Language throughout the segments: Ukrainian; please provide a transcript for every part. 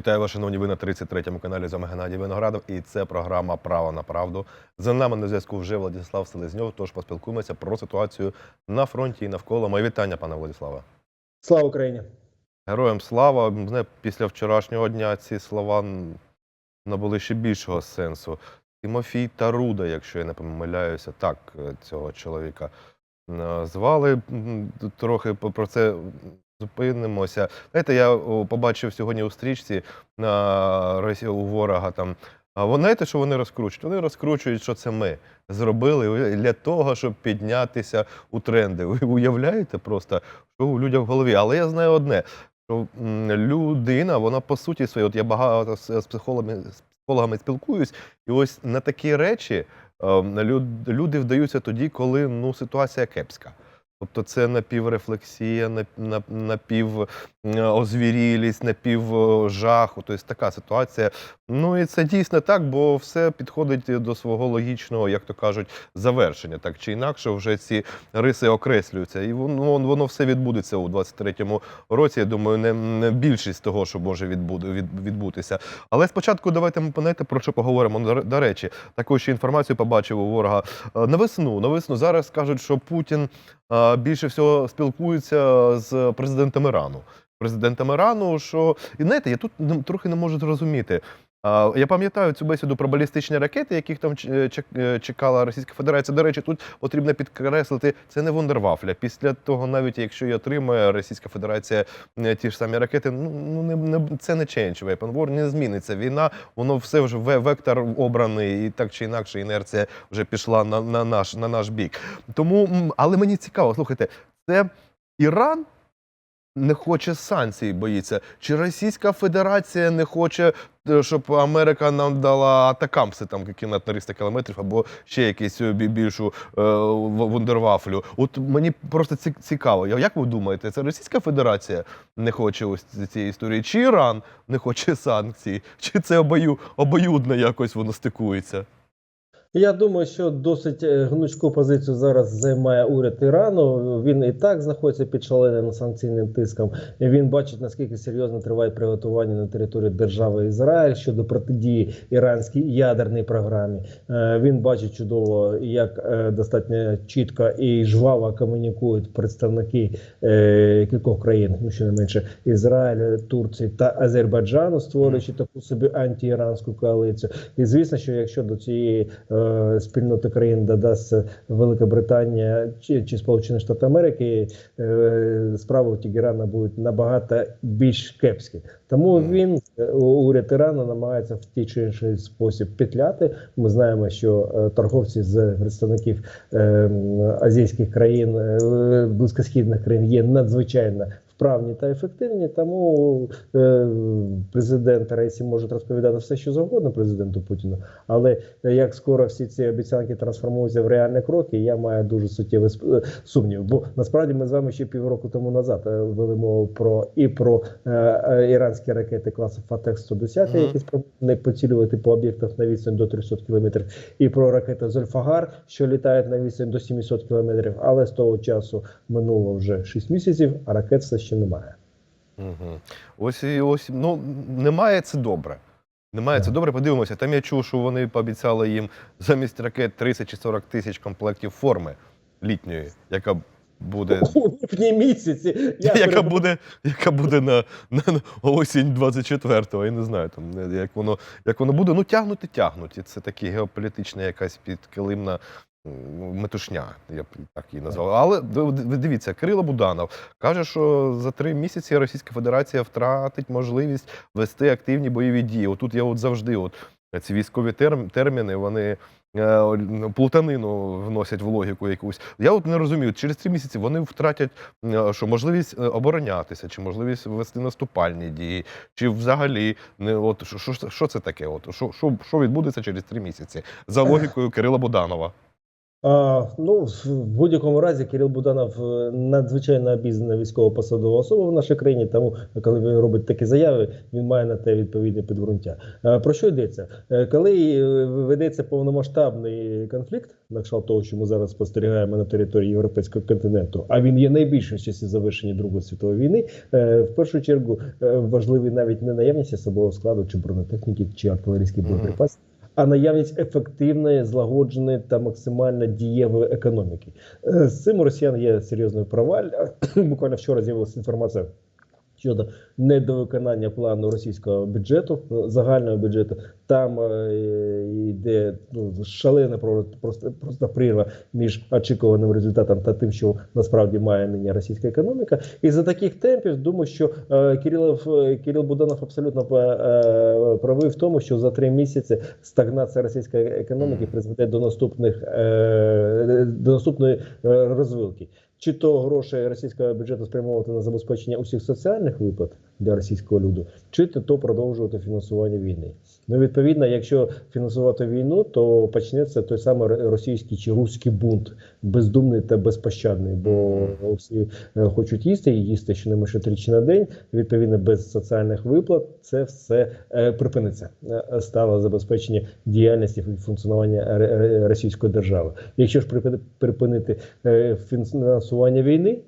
Вітаю вас, шановні ви на 33-му каналі з вами Геннадій Виноградов. І це програма Право на правду. За нами на зв'язку вже Владислав Селезньов. Тож поспілкуємося про ситуацію на фронті і навколо. Мої вітання, пане Владиславе. Слава Україні! Героям слава. Мене після вчорашнього дня ці слова набули ще більшого сенсу. Тимофій Таруда, якщо я не помиляюся, так е, цього чоловіка е, звали. Трохи про це зупинимося. Знаєте, я побачив сьогодні у стрічці на Росі- у ворога там. А ви знаєте, що вони розкручують? Вони розкручують, що це ми зробили для того, щоб піднятися у тренди. Ви уявляєте просто, що у людях в голові. Але я знаю одне: що людина, вона по суті своїй, от я багато з психологами, з психологами спілкуюсь, і ось на такі речі е, люди вдаються тоді, коли ну, ситуація кепська. Тобто це напіврефлексія, нап- нап- напівозвірілість, напівжаху. Тобто така ситуація. Ну і це дійсно так, бо все підходить до свого логічного, як то кажуть, завершення. Так чи інакше, вже ці риси окреслюються. І воно, воно все відбудеться у 23-му році. Я думаю, не, не більшість того, що може відбуде, від, відбутися. Але спочатку давайте ми знаєте, про що поговоримо. До речі, таку ще інформацію побачив у ворога Е, на весну. На весну зараз кажуть, що Путін е, більше всього спілкується з президентом Ірану. Президентом Ірану, що і знаєте, я тут трохи не можу зрозуміти. Я пам'ятаю цю бесіду про балістичні ракети, яких там е, е, чекала Російська Федерація. До речі, тут потрібно підкреслити, це не вундервафля. Після того, навіть якщо і отримає Російська Федерація е, ті ж самі ракети, ну ну, не, не це не change weapon war, не зміниться. Війна, воно все вже вектор обраний, і так чи інакше інерція вже пішла на, на наш на наш бік. Тому, але мені цікаво, слухайте, це Іран не хоче санкцій, боїться. Чи Російська Федерація не хоче, е, щоб Америка нам дала атакамси там які на 300 кілометрів або ще якусь е, більшу е, вундервафлю? От мені просто ці- цікаво. Як ви думаєте, це Російська Федерація не хоче ось ці- цієї історії? Чи Іран не хоче санкцій? Чи це обою, обоюдно якось воно стикується? Я думаю, що досить е, гнучку позицію зараз займає уряд Ірану. Він і так знаходиться під шаленим санкційним тиском. Він бачить наскільки серйозно триває приготування на території держави Ізраїль щодо протидії іранській ядерній програмі. Е, Він бачить чудово, як е, достатньо чітко і жваво комунікують представники кількох країн, ну що не менше Ізраїля, Турції та Азербайджану, створюючи таку собі антиіранську коаліцію. І звісно, що якщо до цієї е, спільноти країн додасться Велика Британія чи, чи Сполучені Штати Америки, е, справи у Тегерана будуть набагато більш кепські. Тому він е, уряд Ірану намагається в ті чи інший спосіб петляти. Ми знаємо, що е, торговці з представників е, азійських країн, е, близькосхідних країн є надзвичайно вправні та ефективні. Тому е, президент Рейсі може розповідати все, що завгодно президенту Путіну. Але е, як скоро всі ці обіцянки трансформуються в реальні кроки, я маю дуже суттєвий сп- е, сумнів. Бо насправді ми з вами ще півроку тому назад е, вели мову про і про е, е, іранські ракети класу Фатех 110 Мгм. які спроможні поцілювати по об'єктах на відстань до 300 кілометрів, і про ракети Зольфагар, що літають на відстань до 700 кілометрів. Але з того часу минуло вже 6 місяців, а ракет все ще немає. Угу. Ось і ось ну немає це добре. Немає це добре. Подивимося. Там я чув, що вони пообіцяли їм замість ракет 30 чи 40 тисяч комплектів форми літньої, яка буде. У липні місяці я Яка буде, яка буде на, на, осінь 24-го, я не знаю, там, як воно, як воно буде. Ну, тягнуть і тягнуть. І це такі геополітична якась підкилимна метушня, я б так її назвав. Але дивіться, Кирило Буданов каже, що за три місяці Російська Федерація втратить можливість вести активні бойові дії. Отут я от завжди, от ці військові терміни, вони. е, Плутанину вносять в логіку якусь. Я от не розумію, через три місяці вони втратять е, що можливість е, оборонятися, чи можливість вести наступальні дії, чи взагалі не от що, що, що це таке? От що, що, що відбудеться через три місяці за логікою Кирила Буданова? А, ну, в будь-якому разі Кирил Буданов е, надзвичайно обізнана військово-посадова особа в нашій країні, тому коли він робить такі заяви, він має на те відповідне підґрунтя. А, про що йдеться? Е, Коли е, ведеться повномасштабний конфлікт, на кшталт того, що ми зараз спостерігаємо на території європейського континенту, а він є найбільшим з часів завершення Другої світової війни, в першу чергу важливий навіть не наявність особового складу чи бронетехніки, чи артилерійських боєприпасів, а наявність ефективної, злагодженої та максимально дієвої економіки. Е, З цим у росіян є серйозний проваль. Буквально вчора з'явилася інформація. Щодо недовиконання плану російського бюджету, загального бюджету, там е, йде ну, шалена про- просто, просто прірва між очікуваним результатом та тим, що насправді має нині російська економіка. І за таких темпів думаю, що е, Кирилов, е, Кирил Буданов абсолютно е, е, правий в тому, що за три місяці стагнація російської економіки призведе до наступних е, до наступної розвилки. Чи то гроші російського бюджету спрямовувати на забезпечення усіх соціальних виплат для російського люду, чи то, продовжувати фінансування війни. Ну, відповідно, якщо фінансувати війну, то почнеться той самий російський чи руський бунт, бездумний та безпощадний, бо всі е, хочуть їсти і їсти щонайменше тричі на день. Відповідно, без соціальних виплат це все е, припиниться. Е, Стало забезпечення діяльності і функціонування російської держави. Якщо ж припини- припинити фінансування війни.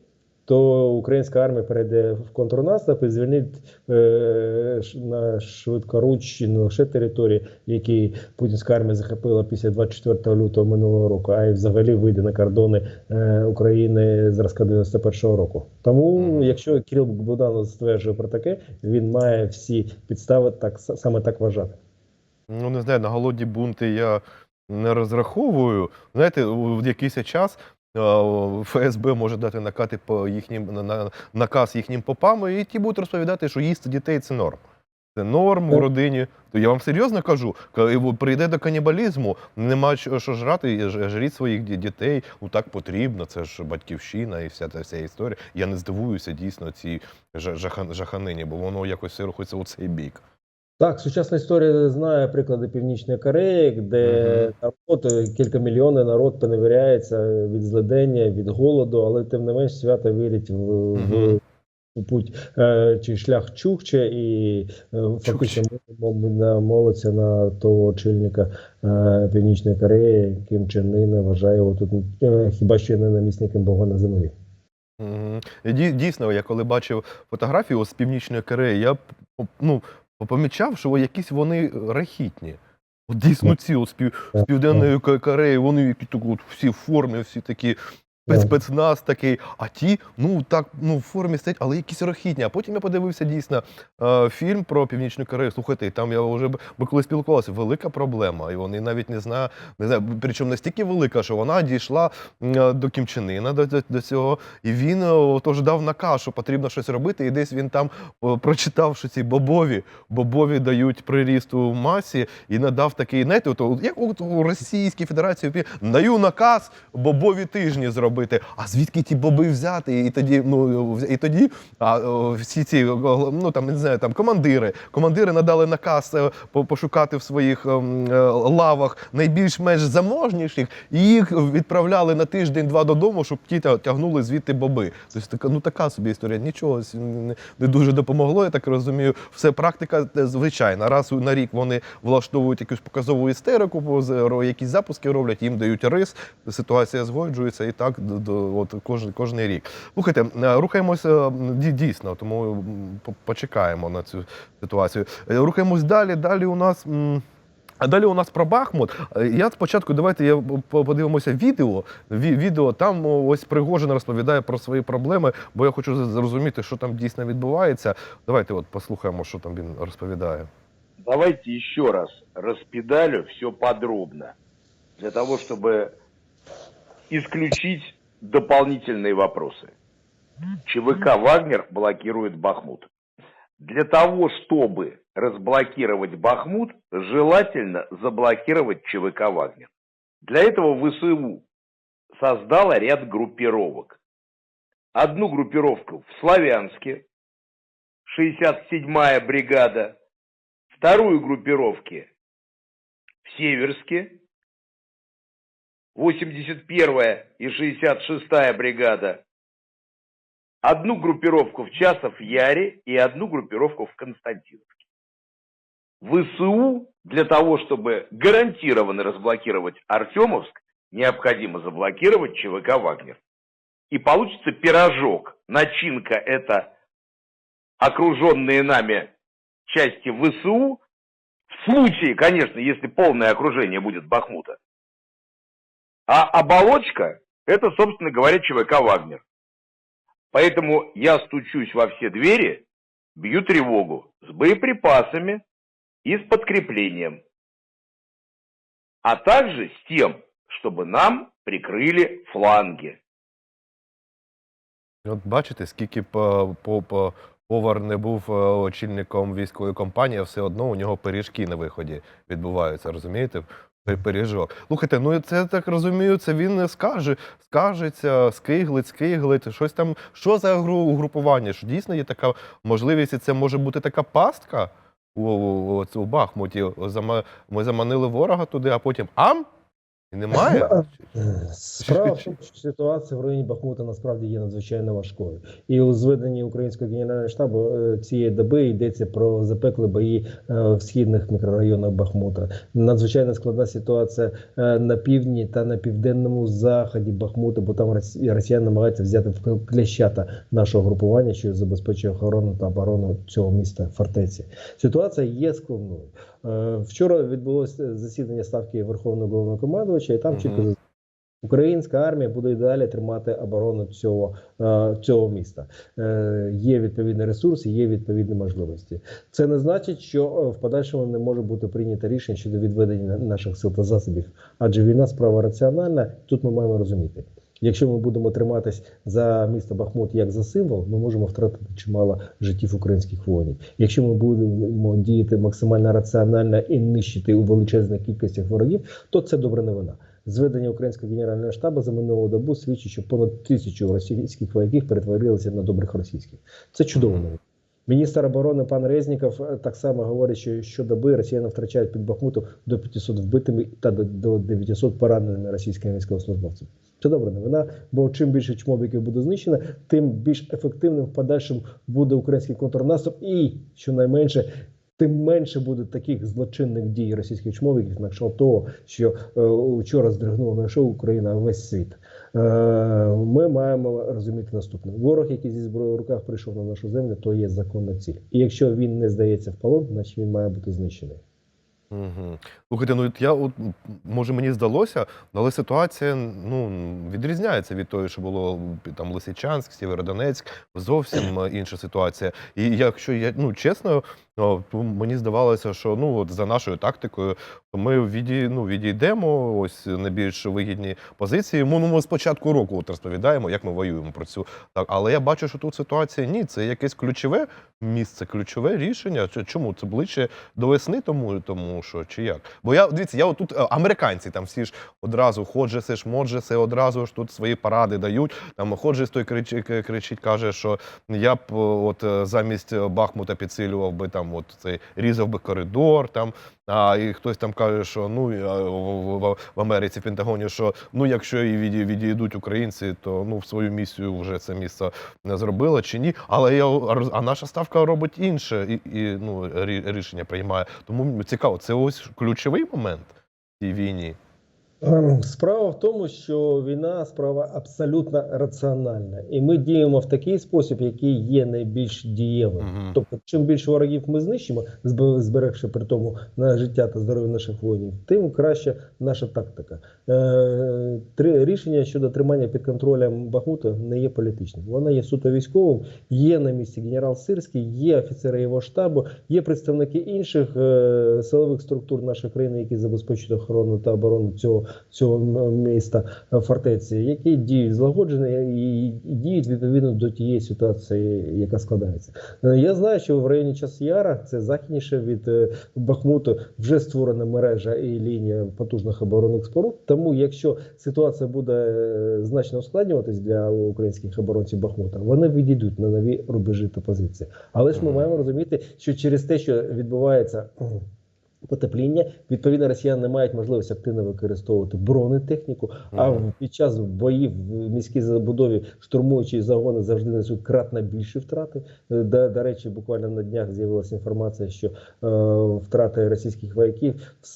То українська армія перейде в контрнаступ і звільнить е, на швидкоруч не лише території, які путінська армія захопила після 24 лютого минулого року, а й взагалі вийде на кордони е, України зразка 91-го року. Тому, якщо Кирил Буданов стверджує про таке, він має всі підстави так саме так вважати. Ну, не знаю, на голодні бунти я не розраховую. Знаєте, в якийсь час ФСБ може дати накати по їхнім на- на- наказ їхнім попам, і ті будуть розповідати, що їсти дітей це норм. Це норм у родині. То я вам серйозно кажу, коли прийде до канібалізму, нема що що жрати, жріть своїх дітей. Ну так потрібно, це ж батьківщина і вся та вся історія. Я не здивуюся дійсно цій жаханині, бо воно якось все рухається у цей бік. Так, сучасна історія знає приклади Північної Кореї, де народ, кілька мільйонів народ поневіряється від злидення, від голоду, але тим не менш свято вірять в, в, путь е, чи шлях Чукче і е, фактично молиться на того очільника е, Північної Кореї, Кім Чен Ына, вважає його тут е, хіба що не намісником Бога на землі. Дійсно, я коли бачив фотографію з Північної Кореї, я ну, помічав, що якісь вони рахітні. От дійсно ці от з, Південної Ко- Кореї, вони які от всі в формі, всі такі Так. Спецназ такий, а ті, ну так, ну в формі стоять, але якісь рахітні. А потім я подивився дійсно е, фільм про Північну Корею. Слухайте, там я вже б- ми коли спілкувалися, велика проблема. І вони навіть не знаю, не знаю, причому настільки велика, що вона дійшла е, до Кім Чен Іна, до, до, до цього. І він е, тож дав наказ, що потрібно щось робити. І десь він там прочитав, що ці бобові, бобові дають приріст у масі, і надав такий, знаєте, от, як от у Російській Федерації даю наказ бобові тижні зробити. А звідки ті боби взяти? І тоді, ну і тоді а, всі ці ну там не знаю, там командири. Командири надали наказ е, пошукати в своїх ем, е, лавах найбільш-менш заможніших, і їх відправляли на тиждень-два додому, щоб ті тягнули звідти боби. Тобто ну така собі історія. Нічого не, дуже допомогло, я так розумію. Все практика е, звичайна. Раз на рік вони влаштовують якусь показову істерику, якісь запуски роблять, їм дають рис, ситуація згоджується і так от кожен, кожний рік. Слухайте, е, рухаємося дійсно, тому почекаємо на цю ситуацію. Е, Рухаємось далі. Далі у нас. А далі у нас про Бахмут. Е, Я спочатку давайте я подивимося відео. Ві- Відео там ось Пригожин розповідає про свої проблеми, бо я хочу зрозуміти, що там дійсно відбувається. Давайте от послухаємо, що там він розповідає. Давайте еще раз распедалю все подробно, для того, чтобы исключить дополнительные вопросы. ЧВК «Вагнер» блокирует Бахмут. Для того, чтобы разблокировать Бахмут, желательно заблокировать ЧВК «Вагнер». Для этого ВСУ создала ряд группировок. Одну группировку в Славянске, 67-я бригада, вторую группировки в Северске, 81-я и 66-я бригада, одну группировку в Часов Яре и одну группировку в Константиновке. ВСУ для того, чтобы гарантированно разблокировать Артемовск, необходимо заблокировать ЧВК «Вагнер». И получится пирожок. Начинка – это окруженные нами части ВСУ, в случае, конечно, если полное окружение будет Бахмута. А оболочка – это, собственно говоря, ЧВК «Вагнер». Поэтому я стучусь во все двери, бью тревогу с боеприпасами и с подкреплением. А также с тем, чтобы нам прикрыли фланги. От бачите, скільки по, по, по, повар не був е, очільником військової компанії, а все одно у нього пиріжки на виході відбуваються, розумієте? Пи- Пиріжок. Слухайте, ну це так розумію, це він не скаже, скажеться, скиглить, скиглить, щось там. Що за гру- угрупування? Що дійсно є така можливість, і це може бути така пастка у, у, у Бахмуті. Ми заманили ворога туди, а потім ам? І немає? Справа в тому, що ситуація в районі Бахмута насправді є надзвичайно важкою. І у зведенні українського генерального штабу е, цієї доби йдеться про запекли бої е, в східних мікрорайонах Бахмута. Надзвичайно складна ситуація е, на півдні та на південному заході Бахмута, бо там росі- росіяни намагаються взяти в клещата нашого групування, що забезпечує охорону та оборону цього міста фортеці. Ситуація є складною. Е, Вчора відбулося засідання ставки Верховного головнокомандувача, і там чітко зазначено, Українська армія буде і далі тримати оборону цього, е, цього міста. Е, Є відповідні ресурси, є відповідні можливості. Це не значить, що е, в подальшому не може бути прийнято рішення щодо відведення наших сил та засобів, адже війна справа раціональна. Тут ми маємо розуміти. Якщо ми будемо триматись за місто Бахмут як за символ, ми можемо втратити чимало життів українських воїнів. Якщо ми будемо діяти максимально раціонально і нищити у величезних кількостях ворогів, то це добра новина. Зведення українського генерального штабу за минулу добу свідчить, що понад тисячу російських вояків перетворилися на добрих російських. Це чудово. Міністр оборони пан Резніков е, так само говорить, що щодоби росіяни втрачають під Бахмутом до 500 вбитими та до 900 пораненими російськими військовослужбовцями. Це добра новина, бо чим більше чмобіків буде знищено, тим більш ефективним в подальшому буде український контрнаступ, і щонайменше. Тим менше буде таких злочинних дій російських чмовиків, на того, що е, вчора здригнула лише Україна, весь світ. Е, ми маємо розуміти наступне: ворог, який зі зброєю в руках прийшов на нашу землю, то є законна ціль. І якщо він не здається в полон, значить він має бути знищений. Угу. Слухайте, ну я от може мені здалося, але ситуація ну відрізняється від того, що було там Лисичанськ, Сєвєродонецьк, зовсім е, інша ситуація. І якщо я ну чесно, мені здавалося, що ну от за нашою тактикою ми відій, ну, відійдемо ось на більш вигідні позиції. Ну, ми спочатку року от розповідаємо, як ми воюємо про цю так. Але я бачу, що тут ситуація ні, це якесь ключове місце, ключове рішення. Чому це ближче до весни, тому тому що чи як? Бо я дивіться, я отут е, американці там всі ж одразу ходжесе ж, моджесе, одразу ж тут свої паради дають. Там ходжес той кричить, кричить, каже, що я б е, от е, замість Бахмута підсилював би там, от цей різав би коридор там. А і хтось там каже, що ну в, в, Америці в Пентагоні, що ну якщо і відій- відійдуть українці, то ну в свою місію вже це місце не зробило чи ні. Але я а наша ставка робить інше і, і ну рі- рішення приймає. Тому цікаво, це ось ключовий момент цій війні. Ем, Справа в тому, що війна справа абсолютно раціональна, і ми діємо в такий спосіб, який є найбільш дієвим. Мгм. Тобто, чим більше ворогів ми знищимо, зб- зберегши при тому на життя та здоров'я наших воїнів, тим краще наша тактика. Е, три рішення щодо тримання під контролем Бахмута не є політичним. Воно є суто військовим. Є на місці генерал Сирський, є офіцери його штабу, є представники інших е, силових структур нашої країни, які забезпечують охорону та оборону цього цього міста е, фортеці, які діють злагоджено і, діють відповідно до тієї ситуації, яка складається. Е, Я знаю, що в районі Часяра, це західніше від е, Бахмуту, вже створена мережа і лінія потужних оборонних споруд. Тому, якщо ситуація буде значно ускладнюватись для українських оборонців Бахмута, вони відійдуть на нові рубежі та позиції. Але ж ми маємо розуміти, що через те, що відбувається. Потепління. Відповідно, росіяни не мають можливості активно використовувати бронетехніку. А під час боїв в міській забудові штурмуючі загони завжди несуть кратно більші втрати. Е, До, до речі, буквально на днях з'явилася інформація, що е, втрати російських вояків в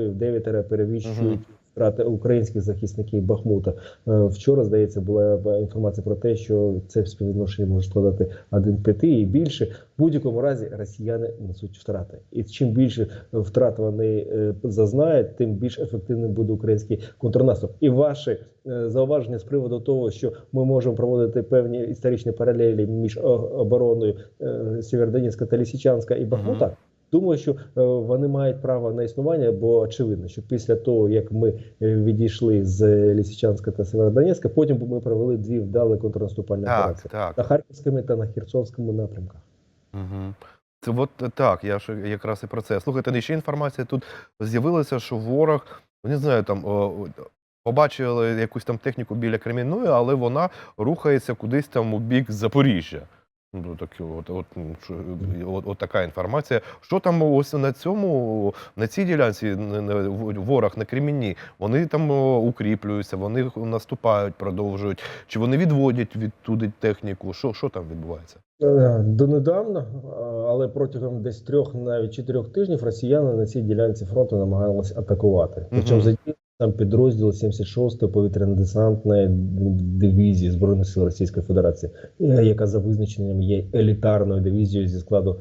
і в дев'ятеро перевищують. Втрати українських захисників Бахмута Е, вчора здається була інформація про те, що це співвідношення може складати 1 п'яти і більше. В будь-якому разі росіяни несуть втрати, і чим більше втрат вони е, зазнають, тим більш ефективним буде український контрнаступ. І ваші е, зауваження з приводу того, що ми можемо проводити певні історичні паралелі між обороною Сєвєродонецька та Лісичанська і Бахмута. Думаю, що е, вони мають право на існування, бо очевидно, що після того, як ми е, відійшли з Лісичанська та Северодонецька, потім ми провели дві вдалі контрнаступальні Так, операції так. на Харківському та на Херсонському напрямках. Угу. Це от е, так, я ж якраз і про це. Слухайте, ще інформація тут з'явилася, що ворог, ну, не знаю, там побачили якусь там техніку біля Кремінної, але вона рухається кудись там у бік Запоріжжя. Ну, так, от, от, от, от така інформація. Що там ось на цьому, на цій ділянці ворог на Кремінні, вони там укріплюються, вони наступають, продовжують, чи вони відводять відтуди техніку? Що, що там відбувається? Е, Донедавна, але протягом десь трьох, навіть чотирьох тижнів росіяни на цій ділянці фронту намагалися атакувати. Причому Мгм. задіяли там підрозділ 76-ї повітряно-десантної дивізії Збройних сил Російської Федерації, е, яка за визначенням є елітарною дивізією зі складу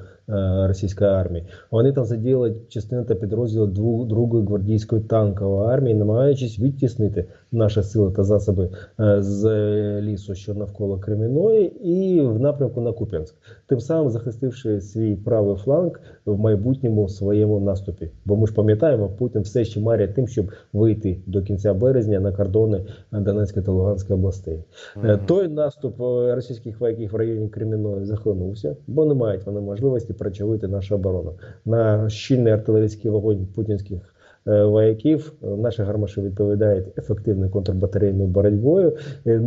російської армії. Вони там задіяли частини та підрозділи другої гвардійської танкової армії, намагаючись відтіснити наші сили та засоби е, з е, лісу, що навколо Креміної, і в напрямку на Куп'янськ, тим самим захистивши свій правий фланг в майбутньому своєму наступі. Бо ми ж пам'ятаємо, Путін все ще марять тим, щоб вийти до кінця березня на кордони Донецької та Луганської областей. Е. Той наступ е, російських вояків в районі Кремінної захлинувся, бо не мають вони можливості прочавити нашу оборону. На щільний артилерійський вогонь путінських е, вояків е, наші гармаші відповідають ефективною контрбатарейною боротьбою, е,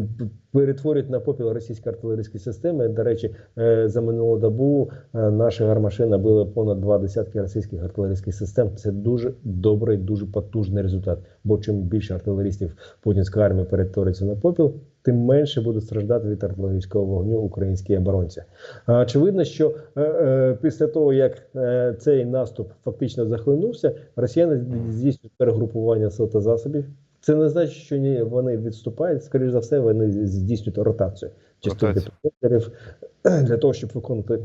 перетворюють на попіл російські артилерійські системи. До речі, за минулу добу наші гармаші набили понад два десятки російських артилерійських систем. Це дуже добрий, дуже потужний результат. Бо чим більше артилерістів путінська армія перетвориться на попіл, тим менше буде страждати від артилерійського вогню українські оборонці. Очевидно, що е, е, після того, як е, цей наступ фактично захлинувся, росіяни здійснюють перегрупування сил та засобів. Це не значить, що ні, вони відступають. Скоріше за все, вони здійснюють ротацію підрозділів для того, щоб виконати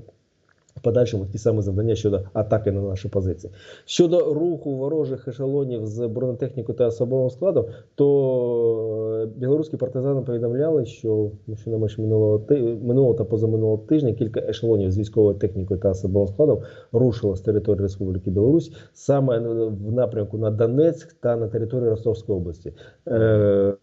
подальшому ті самі завдання щодо атаки на наші позиції. Щодо руху ворожих ешелонів з бронетехнікою та особовим складом, то е, білоруські партизани повідомляли, що ну, на межі минулого минулого та позаминулого тижня кілька ешелонів з військовою технікою та особовим складом рушило з території Республіки Білорусь саме в напрямку на Донецьк та на території Ростовської області. Е,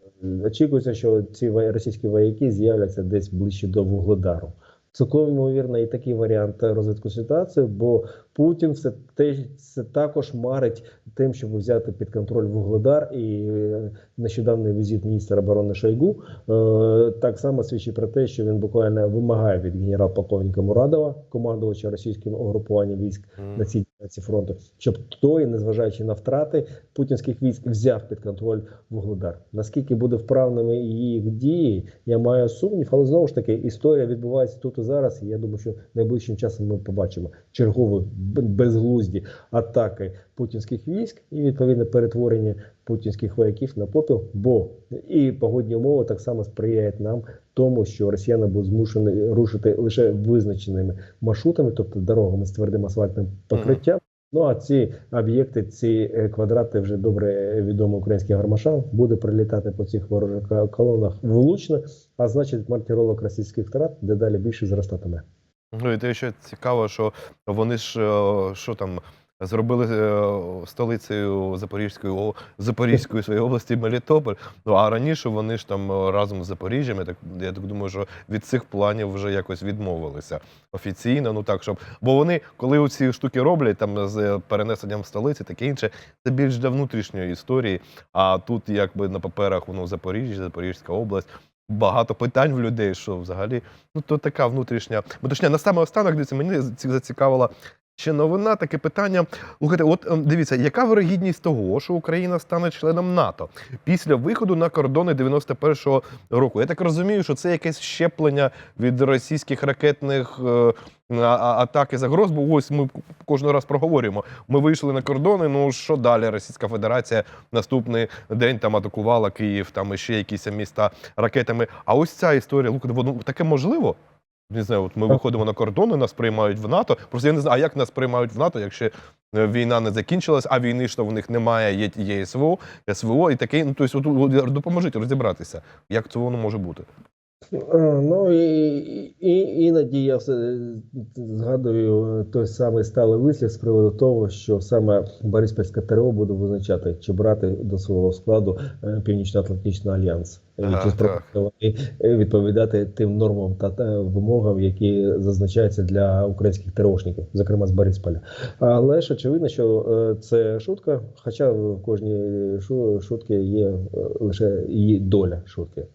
очікується, що ці російські вояки з'являться десь ближче до Вугледару. Цілком ймовірно і такий варіант розвитку ситуації, бо Путін все те це також марить тим, щоб взяти під контроль Вугледар і е, нещодавний візит міністра оборони Шойгу. Е, так само свідчить про те, що він буквально вимагає від генерал-полковника Мурадова, командувача російським угрупуванням військ на цій фронту, щоб той, незважаючи на втрати путінських військ, взяв під контроль Вугледар. Наскільки буде вправними їх дії, я маю сумнів, але знову ж таки історія відбувається тут і зараз. І я думаю, що найближчим часом ми побачимо чергові безглузді атаки путінських військ і відповідне перетворення путінських вояків на попіл. Бо і погодні умови так само сприяють нам тому, що росіяни будуть змушені рушити лише визначеними маршрутами, тобто дорогами з твердим асфальтним покриттям. Ну а ці об'єкти, ці е, квадрати вже добре відомі українським гармашам, буде прилітати по цих ворожих колонах влучно, а значить маркировок російських втрат дедалі більше зростатиме. Ну і те, що цікаво, що вони ж е, що там зробили е, столицею Запорізької Запорізької своєї області Мелітополь. Ну а раніше вони ж там е, разом з Запоріжжям, я так я так думаю, що від цих планів вже якось відмовилися офіційно. Ну так, щоб бо вони, коли ці штуки роблять там з перенесенням столиці, таке інше, це більш для внутрішньої історії. А тут, якби на паперах воно Запоріжжя, Запорізька область. Багато питань в людей, що взагалі, ну то така внутрішня. Бо точніше, на саме останок дивіться, мені зацікавила ще новина, таке питання. Слухайте, от ем, дивіться, яка вирогідність того, що Україна стане членом НАТО після виходу на кордони 91-го року? Я так розумію, що це якесь щеплення від російських ракетних е, атак і загроз. Бо ось ми кожен раз проговорюємо. Ми вийшли на кордони. Ну що далі? Російська Федерація наступний день там атакувала Київ, там і ще якісь міста ракетами. А ось ця історія, Лука, таке можливо? Не знаю, от ми виходимо на кордони, нас приймають в НАТО. Просто я не знаю, а як нас приймають в НАТО, якщо е, війна не закінчилась, а війни то в них немає, є, є СВО, СВО і таке. Ну, тобто, от, допоможіть розібратися, як це воно може бути. Ну і, і іноді я все згадую той самий сталий вислів з приводу того, що саме Бориспільське ТРО буде визначати, чи брати до свого складу е, Північно-Атлантичний альянс, Вони е, відповідати тим нормам та, та вимогам, які зазначаються для українських терошників, зокрема з Борисполя. Але ж очевидно, що е, це шутка, хоча в кожній шутці є е, лише її доля шутки.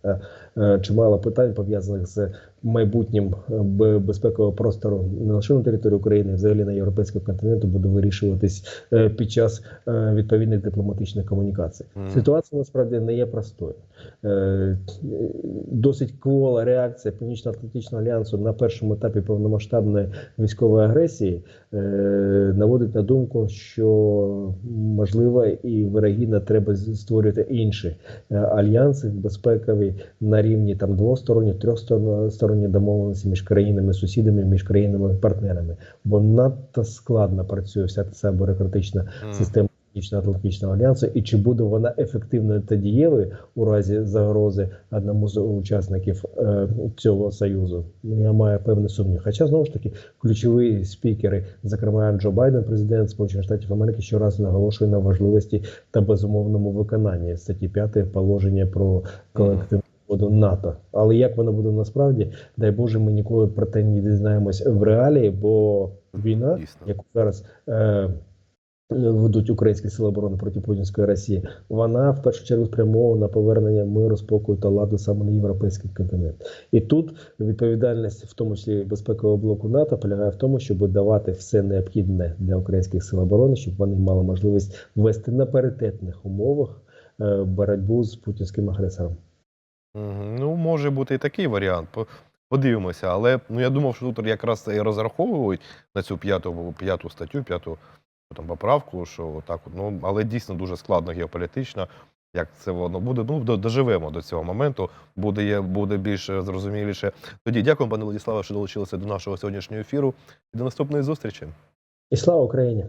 Чимало питань пов'язаних з майбутнім е, безпекового простору не лише на території України, а взагалі на європейському континенту буде вирішуватись е, під час е, відповідних дипломатичних комунікацій. Мгм. Ситуація насправді не є простою. Досить квола реакція Північно-Атлантичного альянсу на першому етапі повномасштабної військової агресії наводить на думку, що можливо і вирогідно треба створювати інші альянси безпекові на рівні там двосторонні, трьохсторонні домовленості між країнами, сусідами, між країнами партнерами. Бо надто складно працює вся ця бюрократична система Північно-Атлантичного альянсу, і чи буде вона ефективною та дієвою у разі загрози одному з учасників е, цього союзу? Ну, Я маю певний сумнів. Хоча знову ж таки ключові спікери, зокрема Джо Байден, президент Сполучених Штатів Америки, щоразу наголошує на важливості та безумовному виконанні статті 5 положення про колективну воду НАТО. Але як воно буде насправді, дай Боже, ми ніколи про те не дізнаємось в реалії, бо війна, Дійсно. яку зараз. Е, Ведуть українські сили оборони проти путінської Росії, вона в першу чергу спрямована на повернення миру, спокою та ладу саме на європейський континент. І тут відповідальність, в тому числі безпекового блоку НАТО, полягає в тому, щоб давати все необхідне для українських сил оборони, щоб вони мали можливість вести на паритетних умовах е, боротьбу з путінським агресором. Ну, може бути і такий варіант. Подивимося. Але ну, я думав, що тут якраз і розраховують на цю п'яту, п'яту статтю, п'яту там, поправку, що отак, от, ну, але дійсно дуже складно геополітично. Як це воно буде? Ну, доживемо до цього моменту, буде, буде більш зрозуміліше. Тоді дякую, пане Владиславе, що долучилися до нашого сьогоднішнього ефіру. І до наступної зустрічі. І слава Україні!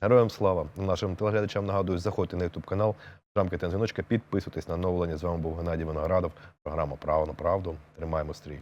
Героям слава! Нашим телеглядачам нагадую, заходьте на YouTube канал, жамкайте на дзвіночка, підписуйтесь на оновлення. З вами був Геннадій Виноградов. Програма Право на правду. Тримаємо стрій.